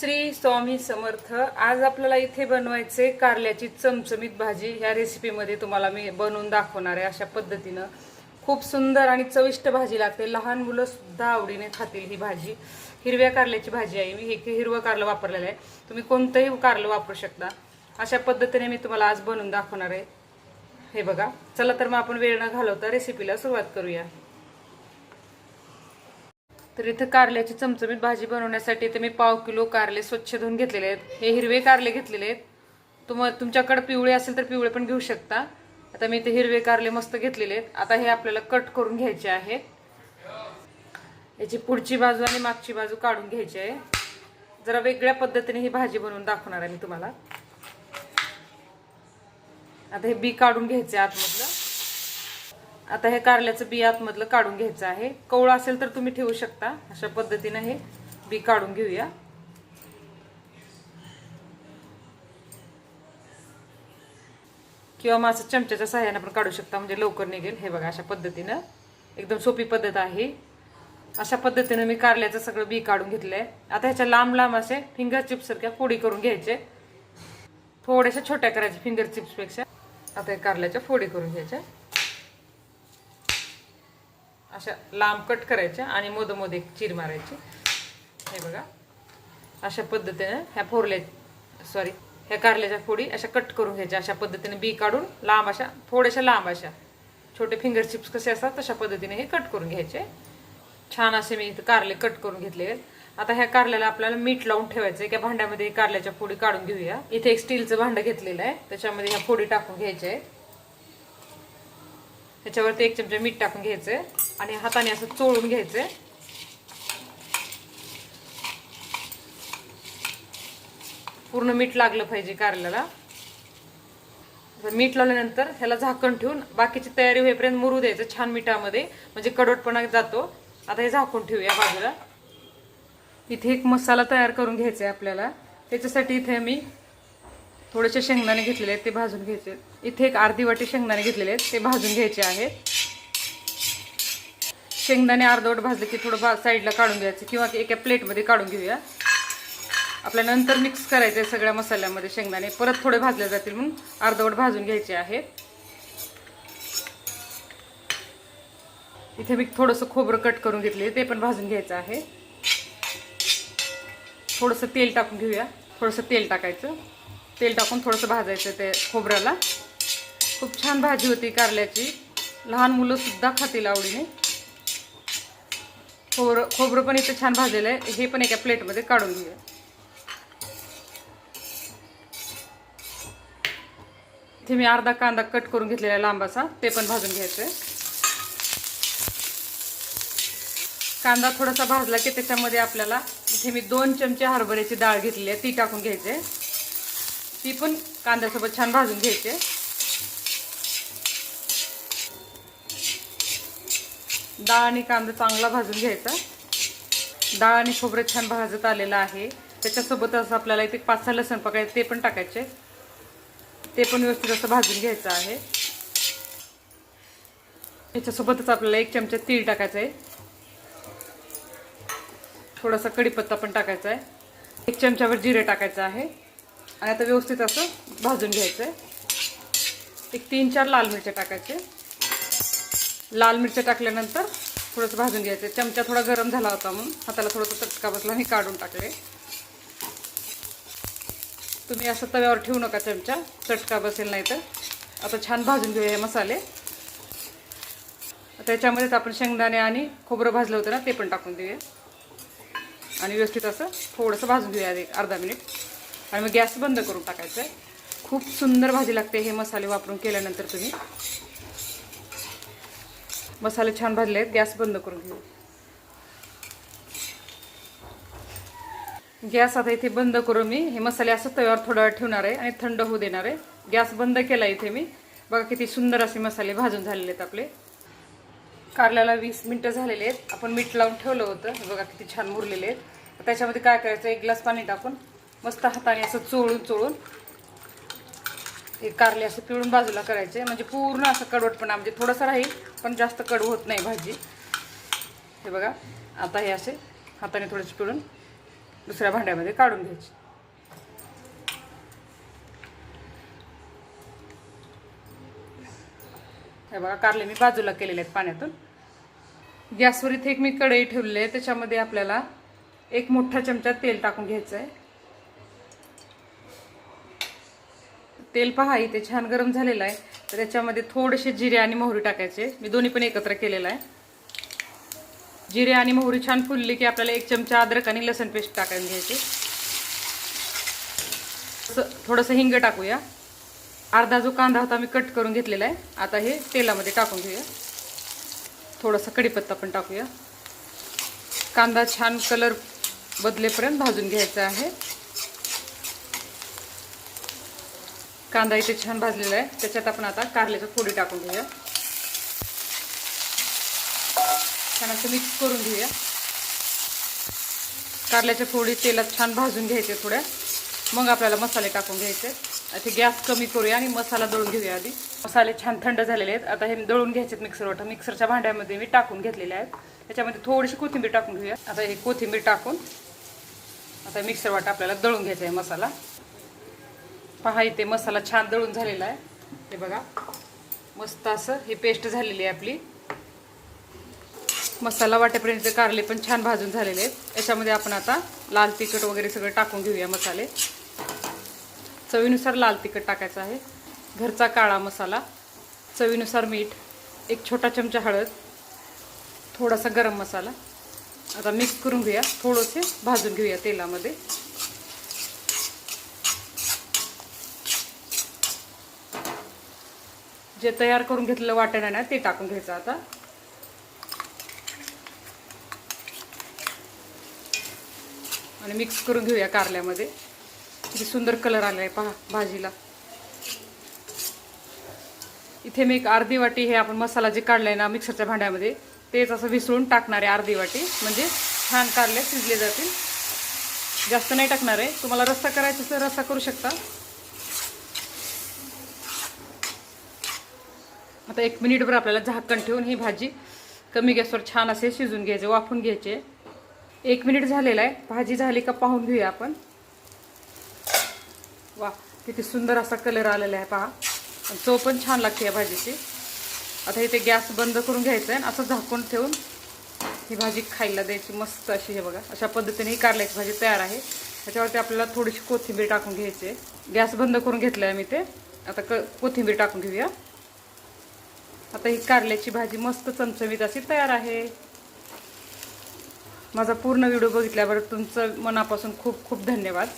श्री स्वामी समर्थ आज आपल्याला इथे बनवायचे कारल्याची चमचमीत भाजी ह्या रेसिपीमध्ये तुम्हाला मी बनवून दाखवणार आहे अशा पद्धतीनं. खूप सुंदर आणि चविष्ट भाजी लागते. लहान मुलं सुद्धा आवडीने खातील ही भाजी. हिरव्या कारल्याची भाजी आहे. मी हे हिरवं कारलं वापरलेलं आहे. तुम्ही कोणतंही कारलं वापरू शकता. अशा पद्धतीने मी तुम्हाला आज बनवून दाखवणार आहे. हे बघा. चला तर मग आपण वेळ न घालवता रेसिपीला सुरुवात करूया. तर इथं कारल्याची चमचमीत भाजी बनवण्यासाठी इथे मी पाव किलो कारले स्वच्छ धुवून घेतलेले आहेत. हे हिरवे कारले घेतलेले आहेत. तुम तुमच्याकडे पिवळे असेल तर पिवळे पण घेऊ शकता. आता मी इथे हिरवे कारले मस्त घेतलेले आहेत. आता हे आपल्याला कट करून घ्यायचे आहे. याची पुढची बाजू आणि मागची बाजू काढून घ्यायची आहे. जरा वेगळ्या पद्धतीने ही भाजी बनवून दाखवणार आहे मी तुम्हाला. आता हे बी काढून घ्यायचे आतमधलं आता हे कारल्याचं बी आतमधलं काढून घ्यायचं आहे. कवळं असेल तर तुम्ही ठेवू शकता. अशा पद्धतीनं हे बी काढून घेऊया. किंवा मग असं चमच्याच्या सहाय्याने पण काढू शकता. म्हणजे लवकर निघेल. हे बघा अशा पद्धतीनं. एकदम सोपी पद्धत आहे. अशा पद्धतीनं मी कारल्याचं सगळं बी काढून घेतलं आहे आता ह्याच्या लांब लांब असे फिंगर चिप्ससारख्या फोडी करून घ्यायचे. थोड्याशा छोट्या करायच्या फिंगर चिप्सपेक्षा. आता हे कारल्याच्या फोडी करून घ्यायच्या. अशा लांब कट करायच्या आणि मोदमोद एक चीर मारायची. हे बघा. अशा पद्धतीने ह्या फोरल्या सॉरी ह्या कारल्याच्या फोडी अशा कट करून घ्यायच्या. अशा पद्धतीने बी काढून लांब अशा थोड्याशा लांब अशा. छोटे फिंगर चिप्स कसे असतात तशा पद्धतीने हे कट करून घ्यायचे. छान असे मी इथं कारले कट करून घेतले आता ह्या कारल्याला आपल्याला मीठ लावून ठेवायचं आहे त्या भांड्यामध्ये कारल्याच्या फोडी काढून घेऊया. इथे एक स्टीलचं भांडं घेतलेलं आहे. त्याच्यामध्ये ह्या फोडी टाकून घ्यायच्या आहेत. त्याच्यावरती एक चमचा मीठ टाकून घ्यायचंय आणि हाताने असं चोळून घ्यायचंय पूर्ण मीठ लागलं पाहिजे कारल्याला. मीठ लावल्यानंतर ह्याला झाकण ठेवून बाकीची तयारी होईपर्यंत मुरू द्यायचं छान मिठामध्ये. म्हणजे कडवटपणा जातो. आता हे झाकून ठेवूया बाजूला. इथे एक मसाला तयार करून घ्यायचा आहे आपल्याला. त्याच्यासाठी इथे मी थोडेसे शेंगदाणे घेतलेले आहेत ते भाजून घ्यायचे इथे एक अर्धी वाटी शेंगदाणे घेतलेले आहेत ते भाजून घ्यायचे आहेत. शेंगदाणे अर्धवट भाजले की थोडं भा साईडला काढून घ्यायचं किंवा एका प्लेटमध्ये काढून घेऊया. आपल्या नंतर मिक्स करायचे सगळ्या मसाल्यामध्ये शेंगदाणे. परत थोडे भाजले जातील म्हणून अर्धवट भाजून घ्यायचे आहेत. इथे मी थोडंसं खोबरं कट करून घेतले ते पण भाजून घ्यायचं आहे. थोडंसं तेल टाकून घेऊया. थोडंसं तेल टाकायचं. तेल टाकून थोडंसं भाजायचं ते खोबऱ्याला. खूप छान भाजी होती कारल्याची. लहान मुलंसुद्धा खातील आवडीने. खोबरं खोबरं पण इथं छान भाजलेलं आहे. हे पण एका प्लेटमध्ये काढून घेऊया. इथे मी अर्धा कांदा कट करून घेतलेला आहे लांबाचा. ते पण भाजून घ्यायचं आहे. कांदा थोडासा भाजला की त्याच्यामध्ये आपल्याला इथे मी दोन चमचे हरभऱ्याची डाळ घेतली आहे. ती टाकून घ्यायची आहे. ती पण कांद्यासोबत छान भाजून घ्यायचे. डाळ आणि कांदा चांगला भाजून घ्यायचा. डाळ आणि खोबरं छान भाजत आलेलं आहे. त्याच्यासोबतच आपल्याला इथे पाच सहा लसण पकायचं ते पण टाकायचे. ते पण व्यवस्थित असं भाजून घ्यायचं आहे. याच्यासोबतच आपल्याला एक चमचा तीळ टाकायचं आहे थोडासा कढीपत्ता पण टाकायचा आहे एक चमच्यावर जिरे टाकायचं आहे. आणि आता व्यवस्थित असं भाजून घ्यायचं आहे एक तीन चार लाल मिरच्या टाकायचे. लाल मिरच्या टाकल्यानंतर थोडंसं भाजून घ्यायचं चमचा थोडा गरम झाला होता म्हणून हाताला थोडंसं चटका बसला मी काढून टाकले. तुम्ही असं तव्यावर ठेवू नका चमचा. चटका बसेल नाही तर. आता छान भाजून घेऊया हे मसाले. त्याच्यामध्येच आपण शेंगदाणे आणि खोबरं भाजलं होतं ना ते पण टाकून देऊया. आणि व्यवस्थित असं थोडंसं भाजून घेऊया एक अर्धा मिनिट. आणि मग गॅस बंद करून टाकायचं आहे खूप सुंदर भाजी लागते हे मसाले वापरून केल्यानंतर तुम्ही. मसाले छान भाजले आहेत गॅस बंद करून घेऊ. गॅस आता इथे बंद करून मी. हे मसाले असं तव्यावर थोडा वेळ ठेवणार आहे आणि थंड होऊ देणार आहे. गॅस बंद केला इथे मी. बघा किती सुंदर असे मसाले भाजून झालेले आहेत आपले. कारल्याला वीस मिनटं झालेले आहेत. आपण मीठ लावून ठेवलं होतं. बघा किती छान मुरलेले आहेत. त्याच्यामध्ये काय करायचं? एक ग्लास पाणी टाकून मस्त हाताने असं चोळून चोळून. हे कारले असं पिळून बाजूला करायचे. म्हणजे पूर्ण असं कडवटपणा म्हणजे थोडंसं राहील पण जास्त कडू होत नाही भाजी. हे बघा आता हे असे हाताने थोडेसे पिळून दुसऱ्या भांड्यामध्ये काढून घ्यायची. हे बघा कारले मी बाजूला केलेले आहेत पाण्यातून. गॅसवर इथे एक मी कढई ठेवलेली आहे. त्याच्यामध्ये आपल्याला एक मोठा चमचा तेल टाकून घ्यायचं आहे. तेल पहा इथे छान गरम झालेलं आहे. तर त्याच्यामध्ये थोडेसे जिरे आणि मोहरी टाकायचे. मी दोन्ही पण एकत्र केलेलं आहे. जिरे आणि मोहरी छान फुलली की आपल्याला एक चमचा अद्रक आणि लसण पेस्ट टाकायला घ्यायची. थोडंसं हिंग टाकूया. अर्धा जो कांदा होता मी कट करून घेतलेला आहे. आता हे तेलामध्ये टाकून घेऊया. थोडासा कढीपत्ता पण टाकूया. कांदा छान कलर बदलेपर्यंत भाजून घ्यायचा आहे. कांदा इथे छान भाजलेला आहे. त्याच्यात आपण आता कारल्याच्या फोडी टाकून घेऊया. छान असं मिक्स करून घेऊया. कारल्याच्या फोडी तेलात छान भाजून घ्यायचे थोड्या. मग आपल्याला मसाले टाकून घ्यायचे. आता गॅस कमी करूया आणि मसाला दळून घेऊया आधी. मसाले छान थंड झालेले आहेत. आता हे दळून घ्यायचे मिक्सरवर मिक्सरच्या भांड्यामध्ये मी टाकून घेतलेले आहेत. त्याच्यामध्ये थोडीशी कोथिंबीर टाकून घेऊया. आता हे कोथिंबीर टाकून आता मिक्सर वाटा आपल्याला दळून घ्यायचा आहे मसाला. पहा इथे मसाला छान दळून झालेला आहे. हे बघा मस्त असं हे पेस्ट झालेली आहे आपली. मसाला वाटेपर्यंत कारले पण छान भाजून झालेले आहेत. याच्यामध्ये आपण आता लाल तिखट वगैरे सगळं टाकून घेऊया मसाले. चवीनुसार लाल तिखट टाकायचं आहे. घरचा काळा मसाला चवीनुसार मीठ एक छोटा चमचा हळद थोडासा गरम मसाला. आता मिक्स करून घेऊया थोडंसे भाजून घेऊया तेलामध्ये. जे तयार करून घेतलेलं वाटण आहे ना ते टाकून घ्यायचं आता. आणि मिक्स करून घेऊया कारल्यामध्ये. किती सुंदर कलर आला आहे पहा भाजीला. इथे मी एक अर्धी वाटी हे आपण मसाला जे काढलाय ना मिक्सरच्या भांड्यामध्ये तेच असं विसळून टाकणार आहे अर्धी वाटी. म्हणजे छान कारले शिजले जातील. जास्त नाही टाकणार आहे. तुम्हाला रस्सा करायचा असेल रस्सा करू शकता. आता एक मिनिटभर आपल्याला झाकण ठेवून ही भाजी कमी गॅसवर छान असे शिजून घ्यायचे वाफून घ्यायचे. एक मिनिट झालेला आहे. भाजी झाली का पाहून घेऊया आपण. वा किती सुंदर असा कलर आलेला आहे पहा. आणि चव पण छान लागते या भाजीची. आता इथे गॅस बंद करून घ्यायचं आहे आणि असं झाकून ठेवून ही भाजी खायला द्यायची मस्त अशी हे बघा. अशा पद्धतीने ही कारल्याची भाजी तयार आहे. त्याच्यावरती आपल्याला थोडीशी कोथिंबीर टाकून घ्यायची आहे. गॅस बंद करून घेतलं आहे मी ते. आता क कोथिंबीर टाकून घेऊया. आता ही कारल्याची भाजी मस्त चमचमीत अशी तयार आहे. माझा पूर्ण व्हिडिओ बघितल्यावर तुमचं मनापासून खूप खूप धन्यवाद.